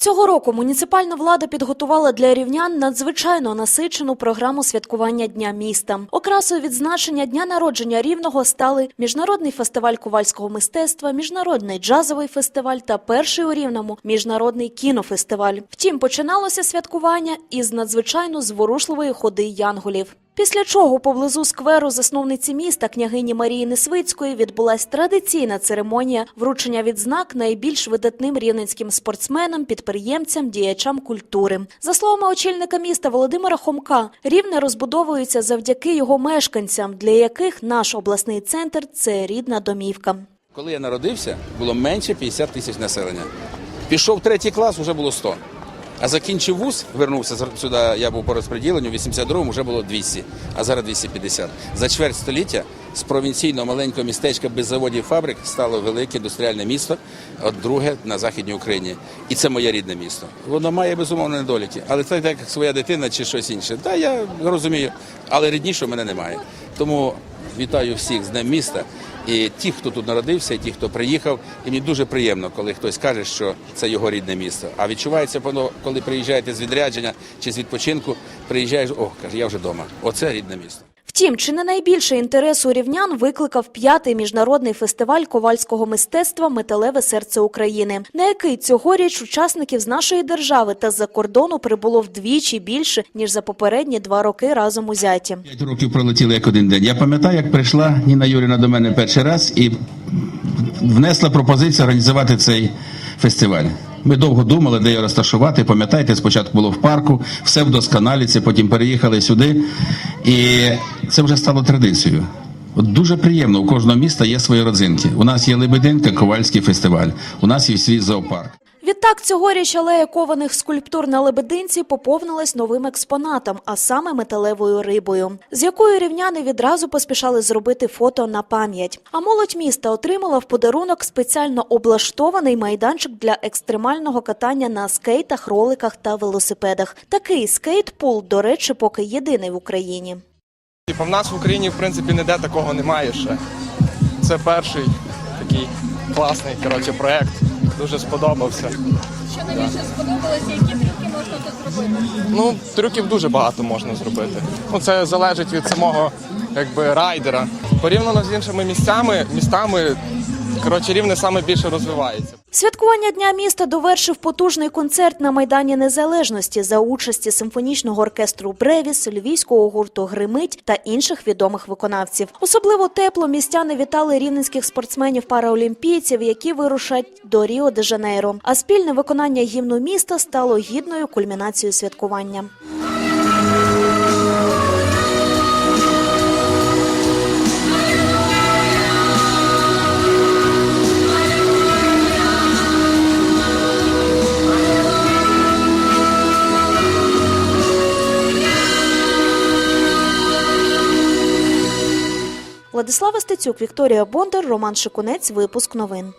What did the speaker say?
Цього року муніципальна влада підготувала для рівнян надзвичайно насичену програму святкування Дня міста. Окрасою відзначення дня народження рівного стали міжнародний фестиваль ковальського мистецтва, міжнародний джазовий фестиваль та перший у рівному міжнародний кінофестиваль. Втім, починалося святкування із надзвичайно зворушливої ходи янголів. Після чого поблизу скверу засновниці міста княгині Марії Несвицької відбулась традиційна церемонія вручення відзнак найбільш видатним рівненським спортсменам, підприємцям, діячам культури. За словами очільника міста Володимира Хомка, рівне розбудовується завдяки його мешканцям, для яких наш обласний центр це рідна домівка. Коли я народився, було менше 50 тисяч населення. Пішов третій клас, вже було 100. А закінчив вуз, вернувся сюди, я був по розподіленню, в 82-му вже було 200, а зараз 250. За чверть століття з провінційного маленького містечка без заводів фабрик стало велике індустріальне місто, от друге на Західній Україні. І це моє рідне місто. Воно має безумовно недоліки, але це так як своя дитина чи щось інше. Та я розумію, але ріднішого мене немає. Тому вітаю всіх з Днем міста. І ті, хто тут народився, і ті, хто приїхав, і мені дуже приємно, коли хтось каже, що це його рідне місто. А відчувається воно, коли приїжджаєте з відрядження чи з відпочинку, приїжджаєш, о, каже, я вже вдома. Оце рідне місто. Втім, чи не найбільше інтересу рівнян викликав п'ятий міжнародний фестиваль ковальського мистецтва Металеве серце України, на який цьогоріч учасників з нашої держави та з-за кордону прибуло вдвічі більше ніж за попередні два роки разом узяті. П'ять років пролетіли як один день. Я пам'ятаю, як прийшла Ніна Юріна до мене перший раз і внесла пропозицію організувати цей фестиваль. Ми довго думали, де його розташувати. Пам'ятаєте, спочатку було в парку, все вдосконаліться, потім переїхали сюди. І це вже стало традицією. От дуже приємно, у кожного міста є свої родзинки. У нас є Лебединка, Ковальський фестиваль, у нас є свій зоопарк. Відтак цьогоріч алея кованих скульптур на Лебединці поповнилась новим експонатом, а саме металевою рибою, з якою рівняни відразу поспішали зробити фото на пам'ять. А молодь міста отримала в подарунок спеціально облаштований майданчик для екстремального катання на скейтах, роликах та велосипедах. Такий скейтпул, до речі, поки єдиний в Україні. Типу, в нас в Україні, в принципі, ніде такого немає ще. Це перший такий класний коротше, проект. Дуже сподобався. Що найбільше сподобалося, які трюки можна тут зробити? Ну, трюків дуже багато можна зробити. Ну, це залежить від самого якби, райдера. Порівняно з іншими місцями, містами, коротше, рівне саме більше розвивається. Святкування Дня міста довершив потужний концерт на Майдані Незалежності за участі симфонічного оркестру Бревіс, львівського гурту Гримить та інших відомих виконавців. Особливо тепло містяни вітали рівненських спортсменів-параолімпійців, які вирушать до Ріо де Жанейро. А спільне виконання гімну міста стало гідною кульмінацією святкування. Владислава Стецюк, Вікторія Бондар, Роман Шикунець. Випуск новин.